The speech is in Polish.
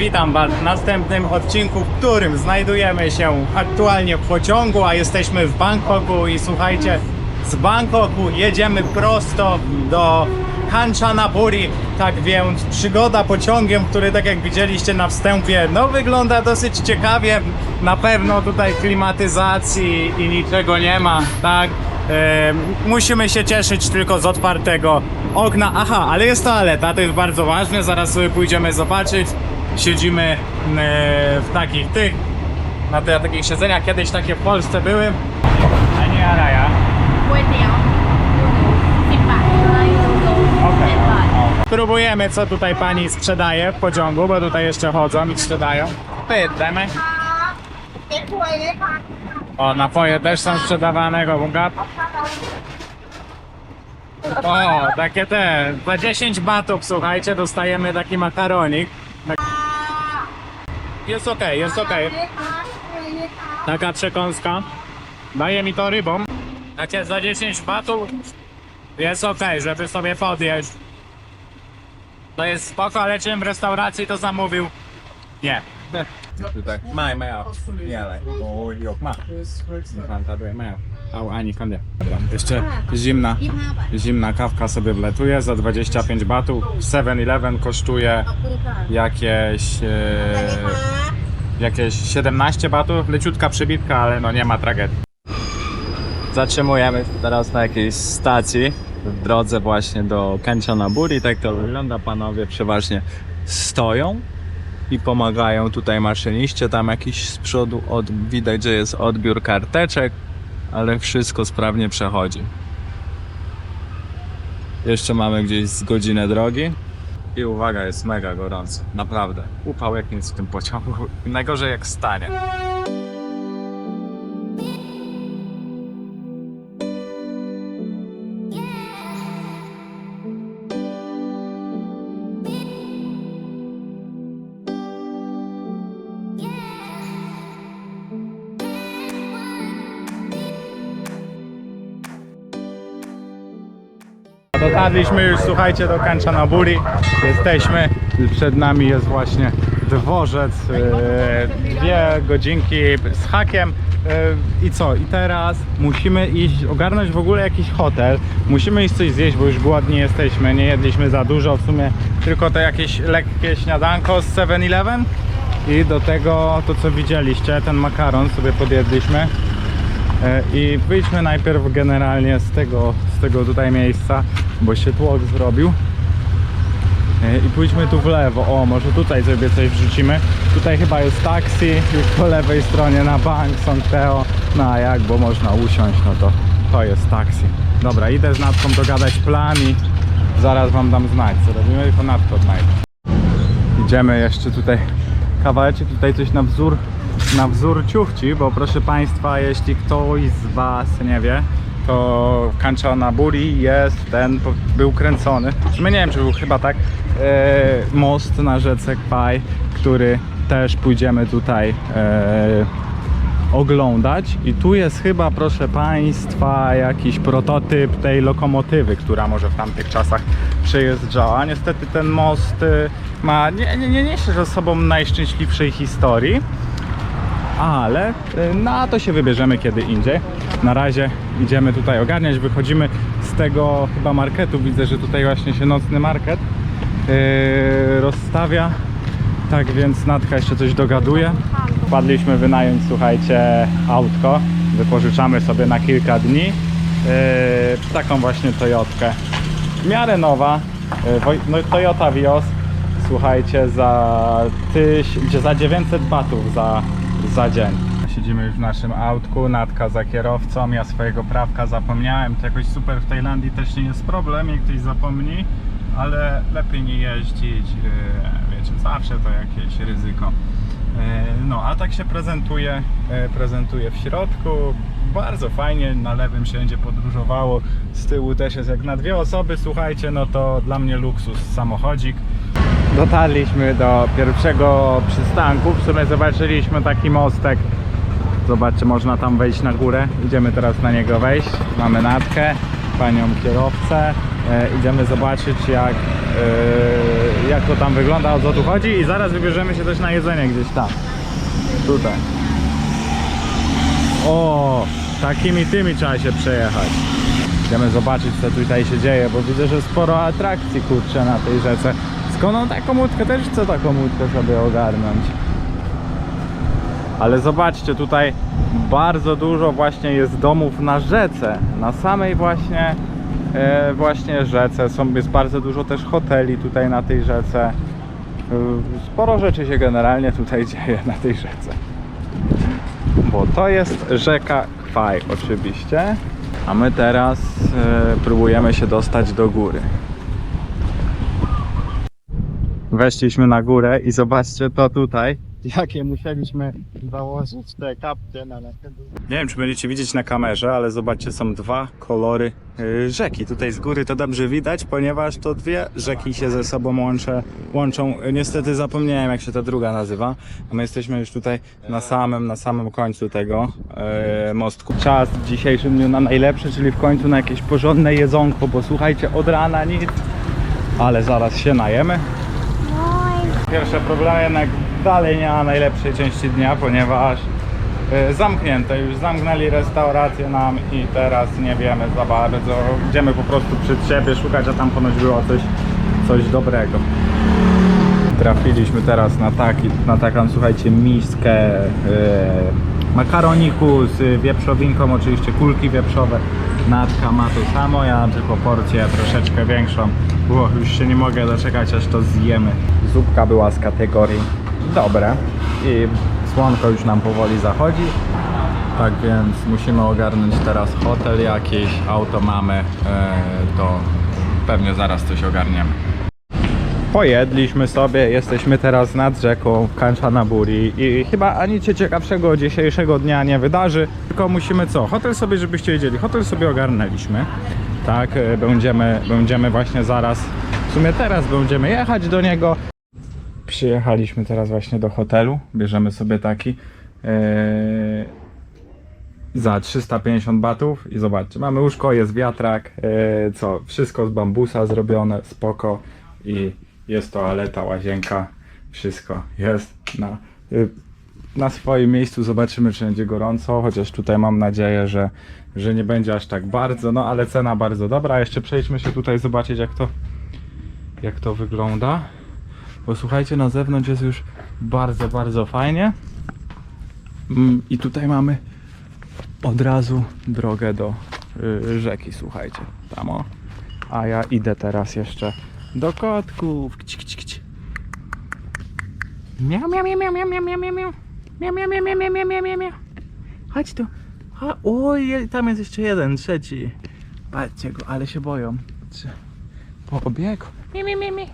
Witam Was w następnym odcinku, w którym znajdujemy się aktualnie w pociągu, a jesteśmy w Bangkoku i słuchajcie, z Bangkoku jedziemy prosto do Kanchanaburi, tak więc przygoda pociągiem, który tak jak widzieliście na wstępie, no wygląda dosyć ciekawie, na pewno tutaj klimatyzacji i niczego nie ma, tak? E, musimy się cieszyć tylko z otwartego okna. Aha, ale jest toaleta, to jest bardzo ważne. Zaraz sobie pójdziemy zobaczyć siedzimy e, w takich tych, na te, takich siedzeniach. Kiedyś takie w Polsce były. A nie Araja. Okay. Próbujemy co tutaj pani sprzedaje w pociągu, bo tutaj jeszcze chodzą i sprzedają. Pytamy. O, napoje też są sprzedawane, gumka. O, takie te. Za 10 batów, słuchajcie, dostajemy taki makaronik jest ok, jest ok. Taka przekąska. Daje mi to rybą. Takie za 10 batów jest ok, żeby sobie podjeść. To jest spoko, ale czym w restauracji to zamówił? Nie. Tutaj. Mai, mai, nie, ale. O, jok, ma. Fantazuje. Au, ani kandia. Dobra, jeszcze zimna, zimna kawka sobie wletuje za 25 batów. 7-Eleven kosztuje jakieś, e, jakieś 17 batów. Leciutka przybitka, ale no nie ma tragedii. Zatrzymujemy teraz na jakiejś stacji w drodze właśnie do Kanchanaburi. Tak to wygląda, panowie przeważnie stoją i pomagają tutaj maszyniście. Tam jakiś z przodu od, widać, że jest odbiór karteczek ale wszystko sprawnie przechodzi. Jeszcze mamy gdzieś z godzinę drogi. I uwaga, jest mega gorąco. Naprawdę. Upał jak nic w tym pociągu. Najgorzej jak stanie. Dotarliśmy już, słuchajcie, do Kanchanaburi. Jesteśmy. Przed nami jest właśnie dworzec. e, Dwie godzinki z hakiem. E, I co? I teraz musimy iść, ogarnąć w ogóle jakiś hotel. Musimy iść coś zjeść, bo już głodni jesteśmy. Nie jedliśmy za dużo. W sumie tylko to jakieś lekkie śniadanko z 7-Eleven. I do tego to, co widzieliście, ten makaron sobie podjedliśmy. E, I wyjdźmy najpierw generalnie z tego, z tego tutaj miejsca, bo się tłok zrobił. E, I pójdźmy tu w lewo. O, może tutaj sobie coś wrzucimy. Tutaj chyba jest taksi, już po lewej stronie na bank są Teo. No a jak, bo można usiąść, no to to jest taksi. Dobra, idę z Natką dogadać plan i zaraz wam dam znać, co robimy, tylko Natko odnajdę. Idziemy jeszcze tutaj kawałeczek, tutaj coś na wzór na wzór ciuchci, bo proszę Państwa, jeśli ktoś z Was nie wie, to w Kanchanaburi jest ten, był kręcony, my nie wiem czy był chyba tak, e, most na rzece Kwaj, który też pójdziemy tutaj e, oglądać. I tu jest chyba proszę Państwa jakiś prototyp tej lokomotywy, która może w tamtych czasach przejeżdżała. Niestety ten most y, ma, nie, nie, nie niesie ze sobą najszczęśliwszej historii, ale y, na to się wybierzemy kiedy indziej. Na razie idziemy tutaj ogarniać, wychodzimy z tego chyba marketu, widzę, że tutaj właśnie się nocny market yy, rozstawia. Tak więc Natka jeszcze coś dogaduje. Wpadliśmy wynająć, słuchajcie, autko. Wypożyczamy sobie na kilka dni. Yy, taką właśnie Toyotkę. W miarę nowa. No, Toyota Vios. Słuchajcie, za, tyś, za 900 batów za, za dzień. Siedzimy już w naszym autku, Natka za kierowcą, ja swojego prawka zapomniałem. To jakoś super w Tajlandii też nie jest problem, jak ktoś zapomni, ale lepiej nie jeździć, yy, wiecie, zawsze to jakieś ryzyko. Yy, No, a tak się prezentuje, yy, prezentuje w środku. Bardzo fajnie, na lewym się będzie podróżowało. Z tyłu też jest jak na dwie osoby, słuchajcie, no to dla mnie luksus samochodzik. Dotarliśmy do pierwszego przystanku. W sumie zobaczyliśmy taki mostek. Zobaczcie, można tam wejść na górę. Idziemy teraz na niego wejść. Mamy natkę, panią kierowcę. E, idziemy zobaczyć jak yy, jak to tam wygląda, o co tu chodzi i zaraz wybierzemy się też na jedzenie gdzieś tam. Tutaj. O, takimi tymi trzeba się przejechać. Idziemy zobaczyć co tutaj się dzieje, bo widzę, że sporo atrakcji kurczę na tej rzece. Skąd on taką łódkę? Też chcę taką łódkę sobie ogarnąć. Ale zobaczcie, tutaj bardzo dużo właśnie jest domów na rzece, na samej właśnie e, właśnie rzece. Są, jest bardzo dużo też hoteli tutaj na tej rzece. E, Sporo rzeczy się generalnie tutaj dzieje na tej rzece. Bo to jest rzeka Kwaj oczywiście. A my teraz e, próbujemy się dostać do góry. Weszliśmy na górę i zobaczcie to tutaj. Jakie musieliśmy założyć te kapcie na Nie wiem, czy będziecie widzieć na kamerze, ale zobaczcie, są dwa kolory y, rzeki. Tutaj z góry to dobrze widać, ponieważ to dwie rzeki się ze sobą łączą. Y, Niestety zapomniałem, jak się ta druga nazywa. A my jesteśmy już tutaj na samym, na samym końcu tego y, mostku. Czas w dzisiejszym dniu na najlepszy, czyli w końcu na jakieś porządne jedzonko, bo słuchajcie, od rana nic, ale zaraz się najemy. Pierwsze problemy jednak dalej nie ma najlepszej części dnia, ponieważ e, zamknięte, już zamknęli restaurację nam i teraz nie wiemy za bardzo. Idziemy po prostu przed siebie szukać, a tam ponoć było coś, coś dobrego. Trafiliśmy teraz na, taki, na taką, słuchajcie, miskę e, makaroniku z wieprzowinką, oczywiście kulki wieprzowe. Natka ma to samo, ja mam tylko porcję troszeczkę większą. Bo już się nie mogę doczekać, aż to zjemy. Zupka była z kategorii dobre i słonko już nam powoli zachodzi. Tak więc musimy ogarnąć teraz hotel jakiś, auto mamy, e, to pewnie zaraz coś ogarniemy. Pojedliśmy sobie, jesteśmy teraz nad rzeką Kanchanaburi i chyba ani cię ciekawszego dzisiejszego dnia nie wydarzy, tylko musimy co? Hotel sobie, żebyście wiedzieli, hotel sobie ogarnęliśmy. Tak, e, będziemy, będziemy właśnie zaraz, w sumie teraz będziemy jechać do niego. Przyjechaliśmy teraz właśnie do hotelu, bierzemy sobie taki e, za 350 batów i zobaczcie, mamy łóżko, jest wiatrak, e, co, wszystko z bambusa zrobione, spoko i jest toaleta, łazienka, wszystko jest na, y, na swoim miejscu. Zobaczymy, czy będzie gorąco, chociaż tutaj mam nadzieję, że, że nie będzie aż tak bardzo, no ale cena bardzo dobra. Jeszcze przejdźmy się tutaj zobaczyć, jak to, jak to wygląda. Bo słuchajcie, na zewnątrz jest już bardzo, bardzo fajnie. Mm, I tutaj mamy od razu drogę do y, rzeki, słuchajcie. Tam o. A ja idę teraz jeszcze do kotków. Kci, kci, kci. Miau, miau, miau, miau, miau, miau, miau, miau, miau. Miau, miau, miau, miau, miau, miau, miau, miau. Chodź tu. Ha, oj, tam jest jeszcze jeden, trzeci. Patrzcie go, ale się boją. Pobiegł. Miau, miau, miau, miau.